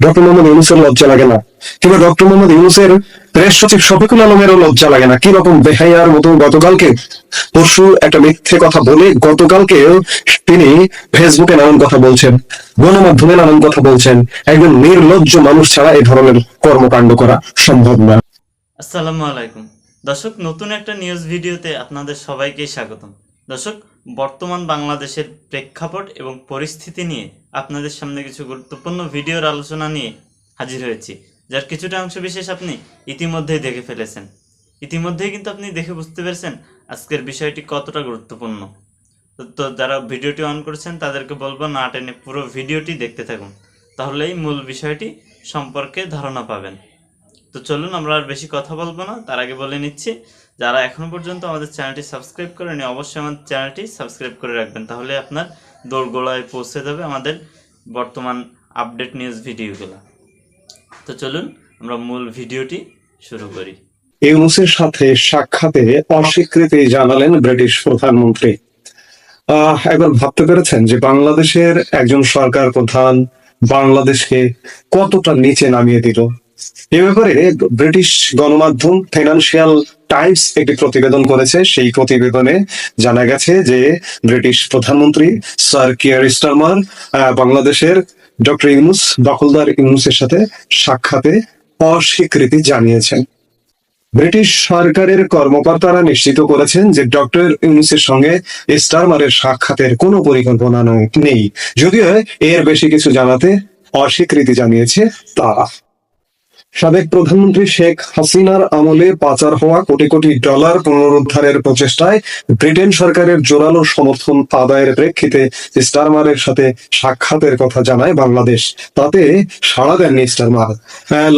Doctor Mohammad ইউনুসের লজ্জা লাগে না। কিংবা ডক্টর মোহাম্মদ ইউনুসের প্রেস সচিব শফিকুল আলমেরও লজ্জা লাগে না। কি রকম বেহাইয়ার মতো গতকালকে পরশু একটা মিথ্যে কথা বলে গতকালকে তিনি ফেসবুকে নানান কথা বলছেন, গণমাধ্যমে নানান কথা বলছেন। একজন নির্লজ্জ মানুষ ছাড়া এই ধরনের কর্মকাণ্ড করা সম্ভব না। আসসালামু আলাইকুম। দর্শক, নতুন একটা নিউজ ভিডিওতে আপনাদের সবাইকে স্বাগতম। দর্শক, বর্তমান বাংলাদেশের প্রেক্ষাপট এবং পরিস্থিতি নিয়ে আপনাদের সামনে কিছু গুরুত্বপূর্ণ ভিডিওর আলোচনা নিয়ে হাজির হয়েছি, যার কিছুটা অংশ বিশেষ আপনি ইতিমধ্যেই দেখে ফেলেছেন। ইতিমধ্যেই কিন্তু আপনি দেখে বুঝতে পেরেছেন আজকের বিষয়টি কতটা গুরুত্বপূর্ণ। তো- যারা ভিডিওটি অন করেছেন, তাদেরকে বলব না টেনে পুরো ভিডিওটি দেখতে থাকুন, তাহলেই মূল বিষয়টি সম্পর্কে ধারণা পাবেন। তো চলুন, আমরা আর বেশি কথা বলব না। তার আগে বলে নিচ্ছি, যারা এখনও পর্যন্ত আমাদের চ্যানেলটি সাবস্ক্রাইব করেনি অবশ্যই আমাদের চ্যানেলটি সাবস্ক্রাইব করে রাখবেন তাহলে আপনার দৌড়গোড়ায় পৌঁছে যাবে আমাদের বর্তমান আপডেট নিউজ ভিডিওগুলো তো চলুন আমরা মূল ভিডিওটি শুরু করি। ইউনুসের সাথে সাক্ষাতে অস্বীকৃতি জানালেন ব্রিটিশ প্রধানমন্ত্রী। একবার ভাবতে পেরেছেন যে বাংলাদেশের একজন সরকার প্রধান বাংলাদেশকে কতটা নিচে নামিয়ে দিল? এ ব্যাপারে ব্রিটিশ গণমাধ্যম ফিনান্সিয়াল টাইমস একটি প্রতিবেদন করেছে। সেই প্রতিবেদনে জানা গেছে যে ব্রিটিশ প্রধানমন্ত্রী স্যার কিয়ার স্টারমার বাংলাদেশের ডক্টর ইউনুস দখলদার ইউনুসের সাথে সাক্ষাতে অস্বীকৃতি জানিয়েছেন। ব্রিটিশ সরকারের কর্মকর্তারা নিশ্চিত করেছেন যে ডক্টর ইউনুসের সঙ্গে স্টারমারের সাক্ষাতের কোনো পরিকল্পনা নেই। যদিও এর বেশি কিছু জানাতে অস্বীকৃতি জানিয়েছে তারা। সাবেক প্রধানমন্ত্রী শেখ হাসিনার আমলে পাচার হওয়া কোটি কোটি ডলার পুনরুদ্ধারের প্রচেষ্টায় ব্রিটেন সরকারের জোরালো সমর্থন আদায়ের প্রেক্ষিতে স্টারমারের সাথে সাক্ষাতের কথা জানায় বাংলাদেশ। তাতে সাড়া দেননি স্টারমার।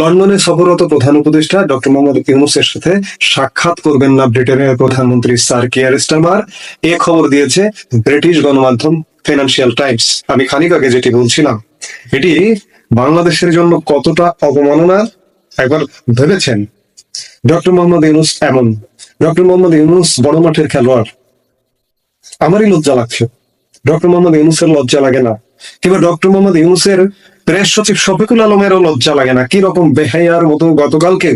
লন্ডনে সফররত প্রধান উপদেষ্টা ডক্টর মোহাম্মদ ইউনুসের সাথে সাক্ষাৎ করবেন না ব্রিটেনের প্রধানমন্ত্রী স্যার কিয়ার স্টারমার। এ খবর দিয়েছে ব্রিটিশ গণমাধ্যম ফিনান্সিয়াল টাইমস। আমি খানিক আগে যেটি বলছিলাম, এটি বাংলাদেশের জন্য কতটা অবমাননা একবার ভেবেছেন? ডক্টর মোহাম্মদ ইউনুস এমন। ডক্টর মোহাম্মদ ইউনুস বড় মাঠের খেলোয়াড়। আমারই লজ্জা লাগছে। ডক্টর মোহাম্মদ ইউনুসের লজ্জা লাগে না। কিংবা ডক্টর মোহাম্মদ ইউনুসের প্রেস সচিব শফিকুল আলমেরও লজ্জা লাগে না। কি রকম বেহাইয়ার মতো গতকালকে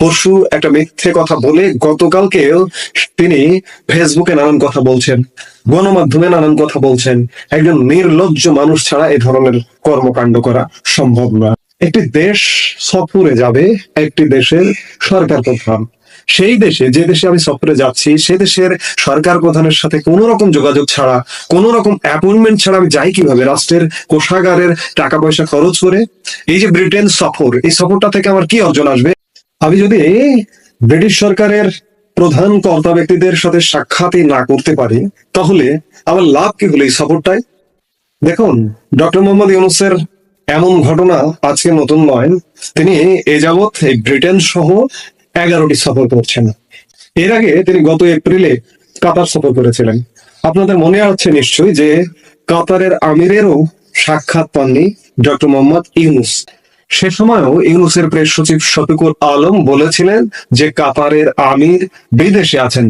পরশু একটা মিথ্যে কথা বলে গতকালকে তিনি ফেসবুকে নানান কথা বলছেন, গণমাধ্যমে নানান কথা বলছেন। একজন নির্লজ্জ মানুষ ছাড়া এ ধরনের কর্মকাণ্ড করা সম্ভব না একটি দেশ সফরে যাবে, একটি দেশের সরকার প্রধান। সেই দেশে, যে দেশে আমি সফরে যাচ্ছি, সে দেশের সরকার প্রধানের সাথে কোনো রকম যোগাযোগ ছাড়া, কোনো রকম অ্যাপয়েন্টমেন্ট ছাড়া আমি যাই কীভাবে? রাষ্ট্রের কোষাগারের টাকা পয়সা খরচ করে। এই যে ব্রিটেন সফর, এই সফরটা থেকে আমার কি অর্জন আসবে? আমি যদি ব্রিটিশ সরকারের প্রধান কর্তা ব্যক্তিদের সাথে সাক্ষাৎই না করতে পারি, তাহলে আমার লাভ কি হলো এই সফরটায়? দেখুন, ডক্টর মোহাম্মদ ইউনুসের এমন ঘটনা আজকে নতুন নয়। তিনি এ যাবৎ এই ব্রিটেন সহ এগারোটি সফর করছেন। এর আগে তিনি গত এপ্রিলে কাতার সফর করেছিলেন। আপনাদের মনে আছে নিশ্চয়ই যে কাতারের আমিরেরও সাক্ষাৎ পাননি ডক্টর মোহাম্মদ ইউনুস। সে সময়ও ইউনুসের প্রেস সচিব শফিকুল আলম বলেছিলেন যে কাতারের আমির বিদেশে আছেন।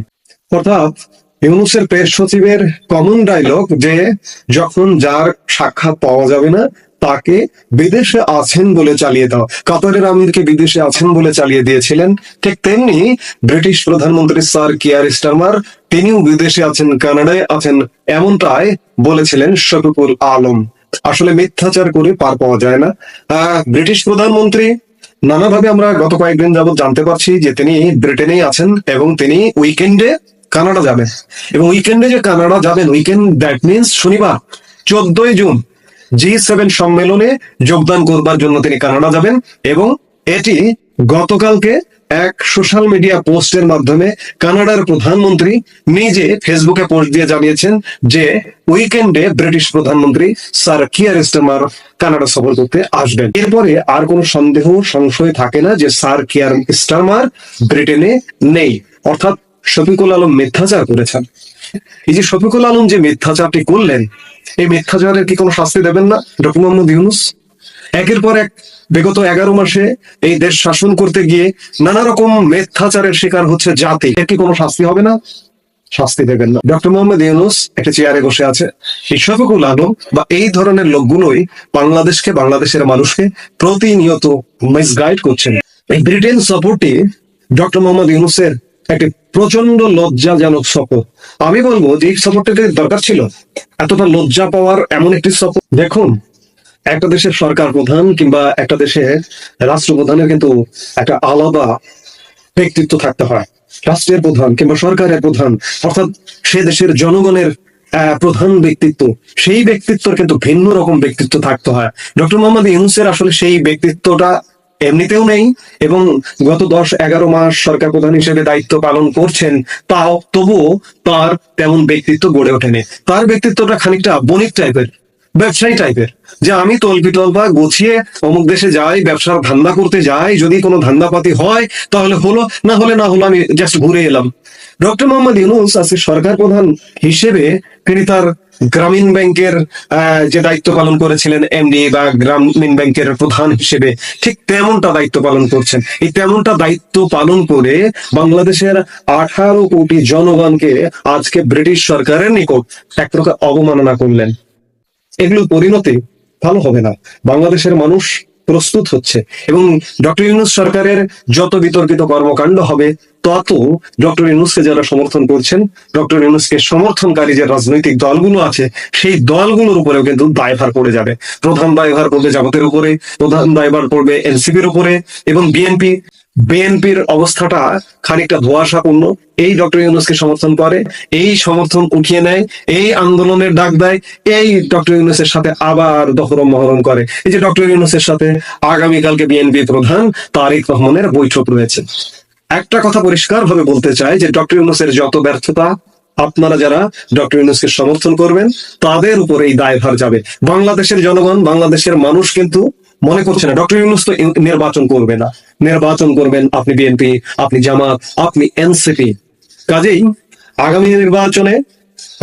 অর্থাৎ ইউনুসের প্রেস সচিবের কমন ডায়লগ যে যখন যার সাক্ষাৎ পাওয়া যাবে না তাকে বিদেশে আছেন বলে চালিয়ে দাও কাতারের আমিরকে বিদেশে আছেন বলে চালিয়ে দিয়েছিলেন। ঠিক তেমনি ব্রিটিশ প্রধানমন্ত্রী স্যার কিয়ার স্টারমার তিনিও বিদেশে আছেন, কানাডায় আছেন এমনটাই বলেছিলেন শফিকুল আলম। আসলে মিথ্যাচার করে পার পাওয়া যায় না। ব্রিটিশ প্রধানমন্ত্রী, নানাভাবে আমরা গত কয়েকদিন যাবত জানতে পারছি যে তিনি ব্রিটেনেই আছেন এবং তিনি উইকেন্ডে কানাডা যাবেন। এবং উইকেন্ডে যে কানাডা যাবেন, উইকেন্ড দ্যাট মিনস শনিবার, চোদ্দই জুন। জি সেভেন সম্মেলনে যোগদান করবার জন্য তিনি কানাডা যাবেন এবং এটি গতকালকে এক সোশ্যাল মিডিয়া পোস্টের মাধ্যমে কানাডার প্রধানমন্ত্রী নিজে ফেসবুকে পোস্ট দিয়ে জানিয়েছেন যে উইকেন্ডে ব্রিটিশ প্রধানমন্ত্রী স্যার কিয়ার স্টারমার কানাডা সফর করতে আসবেন। এরপরে আর কোনো সন্দেহ, সংশয় থাকে না যে স্যার কিয়ার স্টারমার ব্রিটেনে নেই। অর্থাৎ শফিকুল আলম মিথ্যাচার করেছেন। এই যে শফিকুল আলম যে মিথ্যাচারটি করলেন, এই মিথ্যাচারের কি কোনো শাস্তি দেবেন না, ডক্টর মোহাম্মদ ইউনুস? একের পর এক, বিগত এগারো মাসে এই দেশ শাসন করতে গিয়ে নানা রকম মিথ্যাচারের শিকার হচ্ছে জাতি। এর কি কোনো শাস্তি হবে না? শাস্তি দেবেন না। ডক্টর মোহাম্মদ ইউনুস একটা চেয়ারে বসে আছে। এই শফিকুল আলম বা এই ধরনের লোকগুলোই বাংলাদেশকে, বাংলাদেশের মানুষকে প্রতিনিয়ত মিসগাইড করছেন। এই ব্রিটেন সাপোর্টে ডক্টর মোহাম্মদ ইউনুসের একটি প্রচণ্ড লজ্জাজনক সফর আমি বলব যে এই সফরটাকে দরকার ছিল, এতটা লজ্জা পাওয়ার এমন একটি সফর। দেখুন, একটা দেশের সরকার প্রধান কিংবা একটা দেশের রাষ্ট্রপ্রধানের কিন্তু একটা আলাদা ব্যক্তিত্ব থাকতে হয়। রাষ্ট্রের প্রধান কিংবা সরকারের প্রধান, অর্থাৎ সে দেশের জনগণের প্রধান ব্যক্তিত্ব। সেই ব্যক্তিত্বর কিন্তু ভিন্ন রকম ব্যক্তিত্ব থাকতে হয়। ডক্টর মোহাম্মদ ইউনুসের আসলে সেই ব্যক্তিত্বটা এমনিতেও নেই এবং গত দশ এগারো মাস সরকার প্রধান হিসেবে দায়িত্ব পালন করছেন, তাও তবুও তার তেমন ব্যক্তিত্ব গড়ে ওঠেনি। তার ব্যক্তিত্বটা খানিকটা বণিক টাইপের ব্যবসায়ী টাইপের যে আমি তলপিটল বা গুছিয়ে অমুক দেশে যাই, ব্যবসার ধান্দা করতে যাই, যদি কোনো ধান্দাপাতি হয়, তাহলে হলো, না হলে না হলো আমি জাস্ট ঘুরে এলাম। ডক্টর মোহাম্মদ ইউনুস আজকে সরকার প্রধান হিসেবে তিনি তার গ্রামীণ ব্যাংকের যে দায়িত্ব পালন করেছিলেন এমডি বা গ্রামীণ ব্যাংকের প্রধান হিসেবে, ঠিক তেমনটা দায়িত্ব পালন করছেন। এই তেমনটা দায়িত্ব পালন করে বাংলাদেশের আঠারো কোটি জনগণকে আজকে ব্রিটিশ সরকারের নিকট এক প্রকার অবমাননা করলেন। এগুলোর পরিণতি ভালো হবে না। বাংলাদেশের মানুষ প্রস্তুত হচ্ছে এবং ডক্টর ইউনুস সরকারের যত বিতর্কিত কর্মকাণ্ড হবে তত ডক্টর ইউনুসকে যারা সমর্থন করছেন, ডক্টর ইউনুসকে সমর্থনকারী যে রাজনৈতিক দলগুলো আছে, সেই দলগুলোর উপরেও কিন্তু দায়ভার পড়ে যাবে। প্রধান দায়ভার পড়বে জামাতের উপরে, প্রধান দায়ভার পড়বে এনসিপির উপরে এবং বিএনপি, বিএনপির অবস্থাটা খানিকটা ধোঁয়াশাপূর্ণ। এই ডক্টর ইউনুসকে সমর্থন করে, এই সমর্থন উঠিয়ে নেয়, এই আন্দোলনের ডাক দেয়, এই ডক্টর ইউনুসের সাথে আবার দহরম মহরম করে। এই যে ডক্টর ইউনুসের সাথে আগামীকালকে বিএনপি প্রধান তারেক রহমানের বৈঠক রয়েছে। একটা কথা পরিষ্কার ভাবে বলতে চাই যে ডক্টর ইউনুসের যত ব্যর্থতা আপনারা যারা ডক্টর ইউনুসকে সমর্থন করবেন, তাদের উপর এই দায়ভার যাবে। বাংলাদেশের জনগণ, বাংলাদেশের মানুষ কিন্তু মনে করছে না, ডক্টর ইউনুস তো নির্বাচন করবে না। নির্বাচন করবেন আপনি বিএনপি, আপনি জামাত, আপনি এনসিপি। কাজেই আগামী নির্বাচনে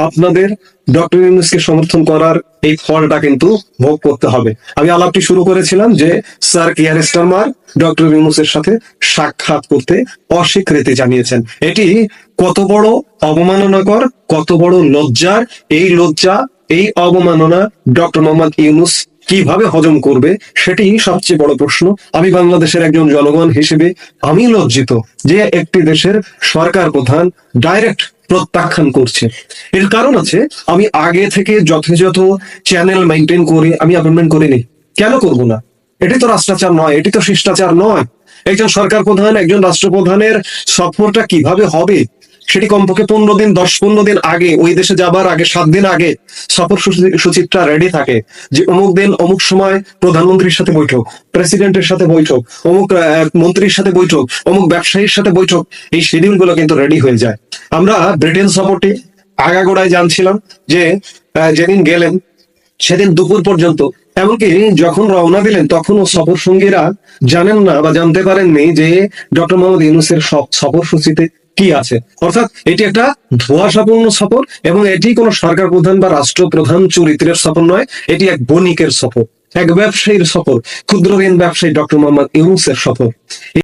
আপনাদের ডক্টর ইউনুসকে সমর্থন করার এই ফলটা কিন্তু ভোগ করতে হবে। আমি আলাপটি শুরু করেছিলাম যে, স্যার কিয়ার স্টারমার ডক্টর ইউনুসের সাথে সাক্ষাৎ করতে অস্বীকৃতি জানিয়েছেন। এটি কত বড় অবমাননাকর, কত বড় লজ্জার, এই লজ্জা, এই অবমাননা ডক্টর মোহাম্মদ ইউনুস কীভাবে হজম করবে, সেটি সবচেয়ে বড় প্রশ্ন। আমি বাংলাদেশের একজন জনগণ হিসেবে আমি লজ্জিত যে একটি দেশের সরকার প্রধান ডাইরেক্ট প্রত্যাখ্যান করছে। এর কারণ আছে, আমি আগে থেকে যথাযথ চ্যানেল মেনটেন করে, আমি অ্যাপয়েন্টমেন্ট করিনি কেন করব না? এটি তো রাষ্ট্রাচার নয়, এটি তো শিষ্টাচার নয়। একজন সরকার প্রধান, একজন রাষ্ট্রপ্রধানের সফরটা কীভাবে হবে? সেটি কমপক্ষে পনেরো দিন, দশ, পনেরো দিন আগে, ওই দেশে যাবার আগে, সাত দিন আগে সফর সূচি- সূচিটা রেডি থাকে যে অমুক দিন, অমুক সময় প্রধানমন্ত্রীর সাথে বৈঠক প্রেসিডেন্টের সাথে বৈঠক, অমুক মন্ত্রীর সাথে বৈঠক, অমুক ব্যবসায়ীর সাথে বৈঠক, এই শিডিউলগুলো কিন্তু রেডি হয়ে যায়। আমরা ব্রিটেন সফরটি আগাগোড়ায় জানছিলাম যে যেদিন গেলেন, সেদিন দুপুর পর্যন্ত। এমনকি যখন রওনা দিলেন, তখনও সফর সঙ্গীরা জানেন না বা জানতে পারেননি যে ডক্টর মোহাম্মদ ইউনুসের সফ- সফর সূচিতে কি আছে? অর্থাৎ এটি একটা ধোয়াশাপূর্ণ সফর এবং এটি কোনো সরকার প্রধান বা রাষ্ট্র প্রধান চরিত্রের সফর নয়, এটি এক বণিকের সফর, এক ব্যবসায়ীর সফর, ক্ষুদ্র ঋণ ব্যবসায়ী ডক্টর মোহাম্মদ ইউনুসের সফর।